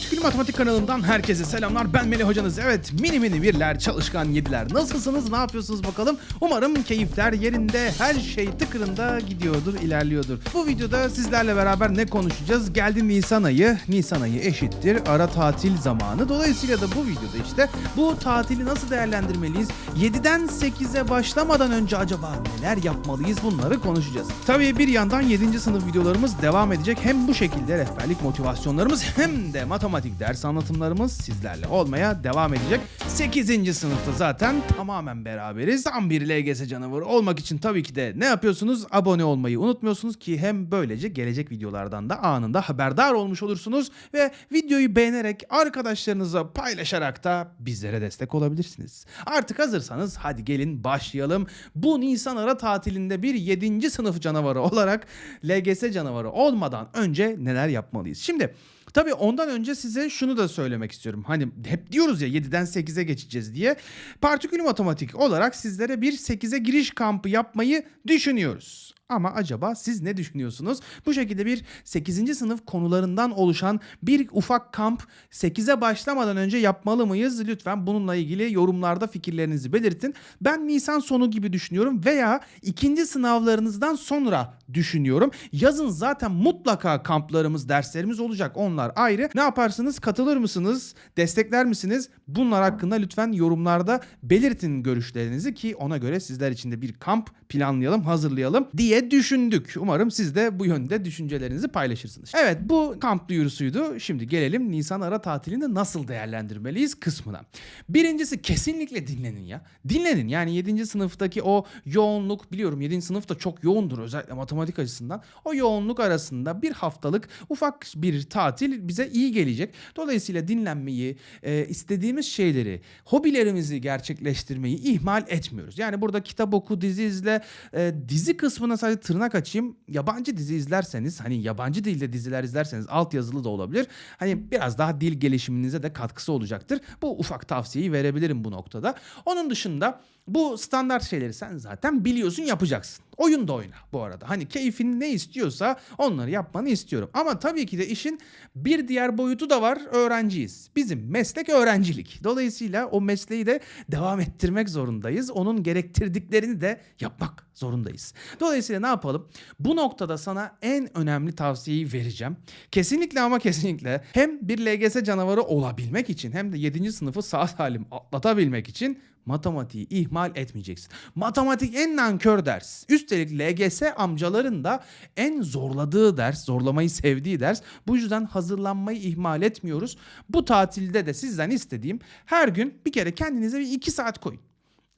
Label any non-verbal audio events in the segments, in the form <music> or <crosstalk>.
Partikül Matematik kanalımdan herkese selamlar. Ben Melih hocanız. Evet mini mini birler, çalışkan yediler. Nasılsınız, ne yapıyorsunuz bakalım? Umarım keyifler yerinde, her şey tıkırında gidiyordur, ilerliyordur. Bu videoda sizlerle beraber ne konuşacağız? Geldi Nisan ayı. Nisan ayı eşittir ara tatil zamanı. Dolayısıyla da bu videoda işte bu tatili nasıl değerlendirmeliyiz? 7'den 8'e başlamadan önce acaba neler yapmalıyız? Bunları konuşacağız. Tabii bir yandan 7. sınıf videolarımız devam edecek. Hem bu şekilde rehberlik motivasyonlarımız hem de matematik ders anlatımlarımız sizlerle olmaya devam edecek. 8. sınıfta zaten tamamen beraberiz. Tam bir LGS canavarı olmak için tabii ki de ne yapıyorsunuz? Abone olmayı unutmuyorsunuz ki hem böylece gelecek videolardan da anında haberdar olmuş olursunuz ve videoyu beğenerek arkadaşlarınıza paylaşarak da bizlere destek olabilirsiniz. Artık hazırsanız hadi gelin başlayalım. Bu Nisan ara tatilinde bir 7. sınıf canavarı olarak LGS canavarı olmadan önce neler yapmalıyız? Şimdi Tabii ondan önce size şunu da söylemek istiyorum. Hani hep diyoruz ya 7'den 8'e geçeceğiz diye. Partikül matematik olarak sizlere bir 8'e giriş kampı yapmayı düşünüyoruz. Ama acaba siz ne düşünüyorsunuz? Bu şekilde bir 8. sınıf konularından oluşan bir ufak kamp 8'e başlamadan önce yapmalı mıyız? Lütfen bununla ilgili yorumlarda fikirlerinizi belirtin. Ben Nisan sonu gibi düşünüyorum veya ikinci sınavlarınızdan sonra düşünüyorum. Yazın zaten mutlaka kamplarımız, derslerimiz olacak. Onlar ayrı. Ne yaparsınız? Katılır mısınız? Destekler misiniz? Bunlar hakkında lütfen yorumlarda belirtin görüşlerinizi ki ona göre sizler için de bir kamp planlayalım, hazırlayalım diye düşündük. Umarım siz de bu yönde düşüncelerinizi paylaşırsınız. Evet bu kamp duyurusuydu. Şimdi gelelim Nisan ara tatilini nasıl değerlendirmeliyiz kısmına. Birincisi kesinlikle dinlenin ya. Dinlenin yani 7. sınıftaki o yoğunluk biliyorum 7. sınıf da çok yoğundur özellikle matematik açısından. O yoğunluk arasında bir haftalık ufak bir tatil bize iyi gelecek. Dolayısıyla dinlenmeyi, e, istediğimiz şeyleri, hobilerimizi gerçekleştirmeyi ihmal etmiyoruz. Yani burada kitap oku, dizi izle, e, dizi kısmına sadece tırnak açayım. Yabancı dizi izlerseniz hani yabancı dilde diziler izlerseniz alt yazılı da olabilir. Hani biraz daha dil gelişiminize de katkısı olacaktır. Bu ufak tavsiyeyi verebilirim bu noktada. Onun dışında bu standart şeyleri sen zaten biliyorsun yapacaksın. Oyun da oyna bu arada. Hani keyfin ne istiyorsa onları yapmanı istiyorum. Ama tabii ki de işin bir diğer boyutu da var. Öğrenciyiz. Bizim meslek öğrencilik. Dolayısıyla o mesleği de devam ettirmek zorundayız. Onun gerektirdiklerini de yapmak zorundayız. Dolayısıyla ne yapalım? Bu noktada sana en önemli tavsiyeyi vereceğim. Kesinlikle ama kesinlikle hem bir LGS canavarı olabilmek için hem de 7. sınıfı sağ salim atlatabilmek için matematiği ihmal etmeyeceksin. Matematik en nankör ders. Üstelik LGS amcaların da en zorladığı ders, zorlamayı sevdiği ders. Bu yüzden hazırlanmayı ihmal etmiyoruz. Bu tatilde de sizden istediğim her gün bir kere kendinize bir iki saat koyun.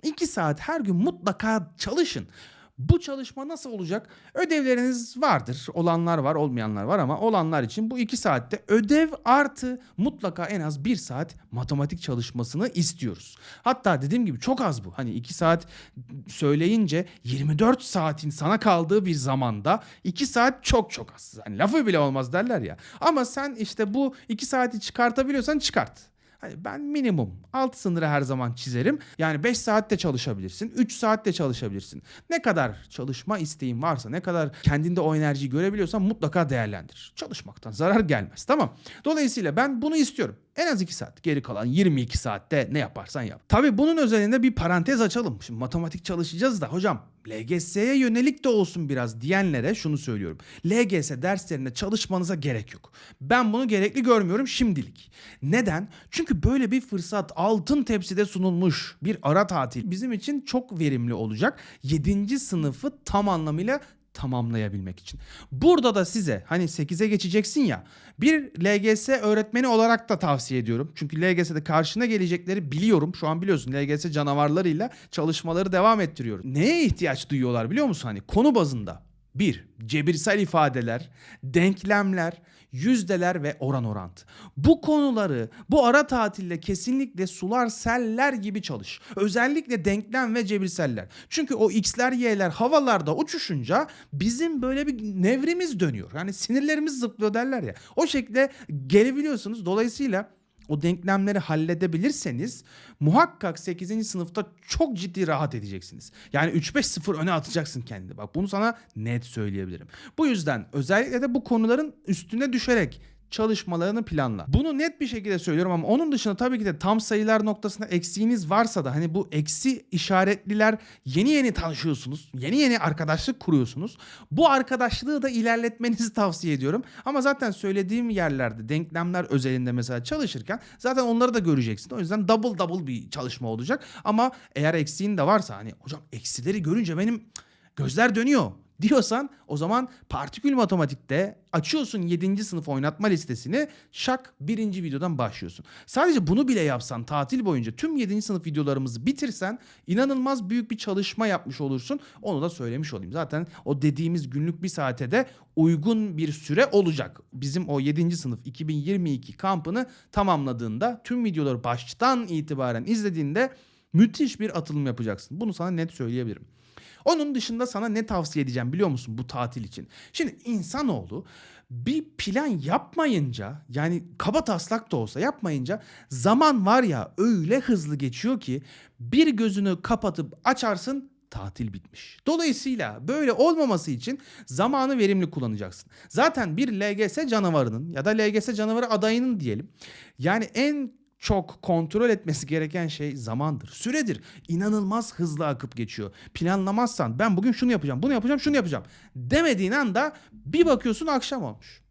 2 saat her gün mutlaka çalışın. Bu çalışma nasıl olacak? Ödevleriniz vardır. Olanlar var, olmayanlar var ama olanlar için bu 2 saatte ödev artı mutlaka en az 1 saat matematik çalışmasını istiyoruz. Hatta dediğim gibi çok az bu. Hani 2 saat söyleyince 24 saatin sana kaldığı bir zamanda 2 saat çok çok az. Hani lafı bile olmaz derler ya. Ama sen işte bu 2 saati çıkartabiliyorsan çıkart. Ben minimum alt sınırı her zaman çizerim. Yani 5 saat de çalışabilirsin, 3 saat de çalışabilirsin. Ne kadar çalışma isteğin varsa, ne kadar kendinde o enerjiyi görebiliyorsan mutlaka değerlendir. Çalışmaktan zarar gelmez tamam. Dolayısıyla ben bunu istiyorum. En az 2 saat. Geri kalan 22 saatte ne yaparsan yap. Tabii bunun özelinde bir parantez açalım. Şimdi matematik çalışacağız da hocam LGS'ye yönelik de olsun biraz diyenlere şunu söylüyorum. LGS derslerinde çalışmanıza gerek yok. Ben bunu gerekli görmüyorum şimdilik. Neden? Çünkü böyle bir fırsat altın tepside sunulmuş bir ara tatil bizim için çok verimli olacak. 7. sınıfı tam anlamıyla tamamlayabilmek için. Burada da size hani 8'e geçeceksin ya bir LGS öğretmeni olarak da tavsiye ediyorum. Çünkü LGS'de karşına gelecekleri biliyorum. Şu an biliyorsun LGS canavarlarıyla çalışmaları devam ettiriyorum. Neye ihtiyaç duyuyorlar biliyor musun? Hani konu bazında. Bir, cebirsel ifadeler, denklemler, yüzdeler ve oran orantı. Bu konuları bu ara tatilde kesinlikle sular seller gibi çalış. Özellikle denklem ve cebirseller. Çünkü o x'ler y'ler havalarda uçuşunca bizim böyle bir nevrimiz dönüyor. Yani sinirlerimiz zıplıyor derler ya. O şekilde gelebiliyorsunuz. Dolayısıyla o denklemleri halledebilirseniz muhakkak 8. sınıfta çok ciddi rahat edeceksiniz. Yani 3-5-0 öne atacaksın kendini. Bak bunu sana net söyleyebilirim. Bu yüzden özellikle de bu konuların üstüne düşerek çalışmalarını planla. Bunu net bir şekilde söylüyorum ama onun dışında tabii ki de tam sayılar noktasında eksiğiniz varsa da hani bu eksi işaretliler yeni yeni tanışıyorsunuz. Yeni yeni arkadaşlık kuruyorsunuz. Bu arkadaşlığı da ilerletmenizi <laughs> tavsiye ediyorum. Ama zaten söylediğim yerlerde denklemler özelinde mesela çalışırken zaten onları da göreceksin. O yüzden double double bir çalışma olacak. Ama eğer eksiğin de varsa hani hocam eksileri görünce benim gözler dönüyor diyorsan o zaman partikül matematikte açıyorsun 7. sınıf oynatma listesini şak birinci videodan başlıyorsun. Sadece bunu bile yapsan tatil boyunca tüm 7. sınıf videolarımızı bitirsen inanılmaz büyük bir çalışma yapmış olursun. Onu da söylemiş olayım. Zaten o dediğimiz günlük bir saate de uygun bir süre olacak. Bizim o 7. sınıf 2022 kampını tamamladığında tüm videoları baştan itibaren izlediğinde müthiş bir atılım yapacaksın. Bunu sana net söyleyebilirim. Onun dışında sana ne tavsiye edeceğim biliyor musun bu tatil için? Şimdi insanoğlu bir plan yapmayınca yani kaba taslak da olsa yapmayınca zaman var ya öyle hızlı geçiyor ki bir gözünü kapatıp açarsın tatil bitmiş. Dolayısıyla böyle olmaması için zamanı verimli kullanacaksın. Zaten bir LGS canavarının ya da LGS canavarı adayının diyelim. Yani en çok kontrol etmesi gereken şey zamandır, süredir. İnanılmaz hızlı akıp geçiyor. Planlamazsan ben bugün şunu yapacağım, bunu yapacağım, şunu yapacağım demediğin anda bir bakıyorsun akşam olmuş.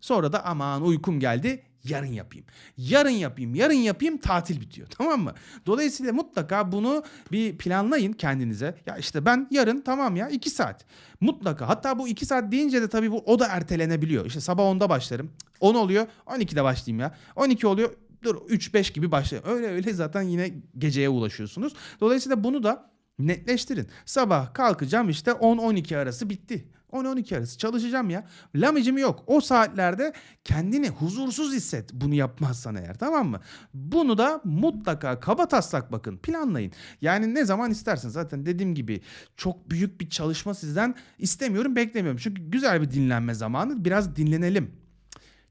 Sonra da aman uykum geldi yarın yapayım. Yarın yapayım, yarın yapayım tatil bitiyor <laughs> tamam mı? Dolayısıyla mutlaka bunu bir planlayın kendinize. Ya işte ben yarın tamam ya 2 saat. Mutlaka hatta bu 2 saat deyince de tabii bu o da ertelenebiliyor. İşte sabah 10'da başlarım. 10 oluyor 12'de başlayayım ya. 12 oluyor dur 3-5 gibi başlayın. Öyle öyle zaten yine geceye ulaşıyorsunuz. Dolayısıyla bunu da netleştirin. Sabah kalkacağım işte 10-12 arası bitti. 10-12 arası çalışacağım ya. Lamicim yok. O saatlerde kendini huzursuz hisset bunu yapmazsan eğer tamam mı? Bunu da mutlaka kaba taslak bakın planlayın. Yani ne zaman istersin zaten dediğim gibi çok büyük bir çalışma sizden istemiyorum beklemiyorum. Çünkü güzel bir dinlenme zamanı biraz dinlenelim.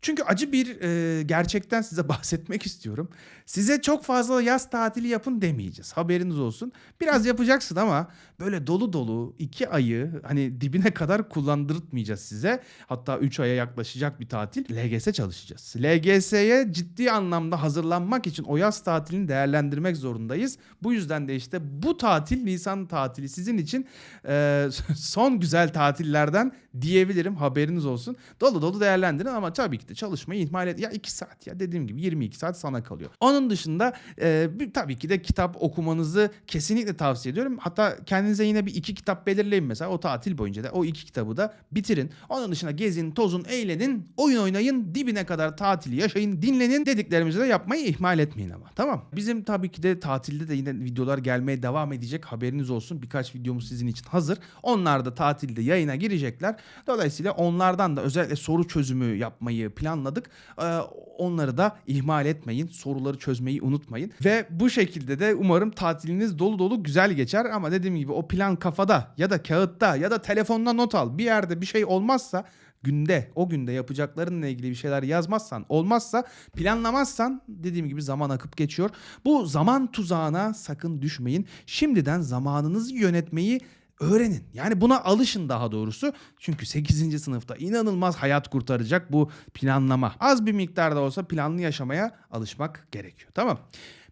Çünkü acı bir e, gerçekten size <laughs> bahsetmek istiyorum. Size çok fazla yaz tatili yapın demeyeceğiz. Haberiniz olsun. Biraz yapacaksın ama böyle dolu dolu iki ayı hani dibine kadar kullandırtmayacağız size. Hatta 3 aya yaklaşacak bir tatil. LGS çalışacağız. LGS'ye ciddi anlamda hazırlanmak için o yaz tatilini değerlendirmek zorundayız. Bu yüzden de işte bu tatil Nisan tatili sizin için e, <laughs> son güzel tatillerden diyebilirim. Haberiniz olsun. Dolu dolu değerlendirin ama tabii ki de çalışmayı ihmal et. Ya 2 saat ya dediğim gibi 22 saat sana kalıyor. Onun dışında e, tabii ki de kitap okumanızı kesinlikle tavsiye ediyorum. Hatta kendinize yine bir iki kitap belirleyin mesela o tatil boyunca da o iki kitabı da bitirin. Onun dışında gezin, tozun, eğlenin, oyun oynayın, dibine kadar tatili yaşayın, dinlenin dediklerimizi de yapmayı ihmal etmeyin ama. Tamam. Bizim tabii ki de tatilde de yine videolar gelmeye devam edecek. Haberiniz olsun. Birkaç videomuz sizin için hazır. Onlar da tatilde yayına girecekler. Dolayısıyla onlardan da özellikle soru çözümü yapmayı planladık. Ee, onları da ihmal etmeyin. Soruları çözmeyi unutmayın. Ve bu şekilde de umarım tatiliniz dolu dolu güzel geçer. Ama dediğim gibi o plan kafada ya da kağıtta ya da telefonda not al. Bir yerde bir şey olmazsa günde o günde yapacaklarınla ilgili bir şeyler yazmazsan olmazsa planlamazsan dediğim gibi zaman akıp geçiyor. Bu zaman tuzağına sakın düşmeyin. Şimdiden zamanınızı yönetmeyi öğrenin. Yani buna alışın daha doğrusu. Çünkü 8. sınıfta inanılmaz hayat kurtaracak bu planlama. Az bir miktarda olsa planlı yaşamaya alışmak gerekiyor. Tamam.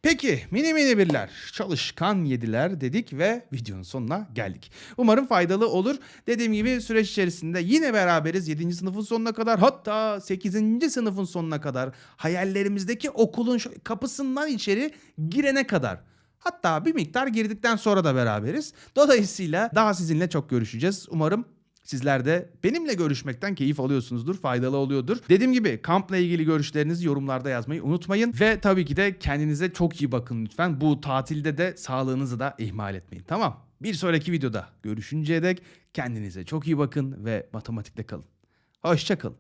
Peki mini mini birler, çalışkan yediler dedik ve videonun sonuna geldik. Umarım faydalı olur. Dediğim gibi süreç içerisinde yine beraberiz 7. sınıfın sonuna kadar hatta 8. sınıfın sonuna kadar hayallerimizdeki okulun kapısından içeri girene kadar. Hatta bir miktar girdikten sonra da beraberiz. Dolayısıyla daha sizinle çok görüşeceğiz. Umarım Sizler de benimle görüşmekten keyif alıyorsunuzdur, faydalı oluyordur. Dediğim gibi kampla ilgili görüşlerinizi yorumlarda yazmayı unutmayın. Ve tabii ki de kendinize çok iyi bakın lütfen. Bu tatilde de sağlığınızı da ihmal etmeyin. Tamam. Bir sonraki videoda görüşünceye dek kendinize çok iyi bakın ve matematikte kalın. Hoşçakalın.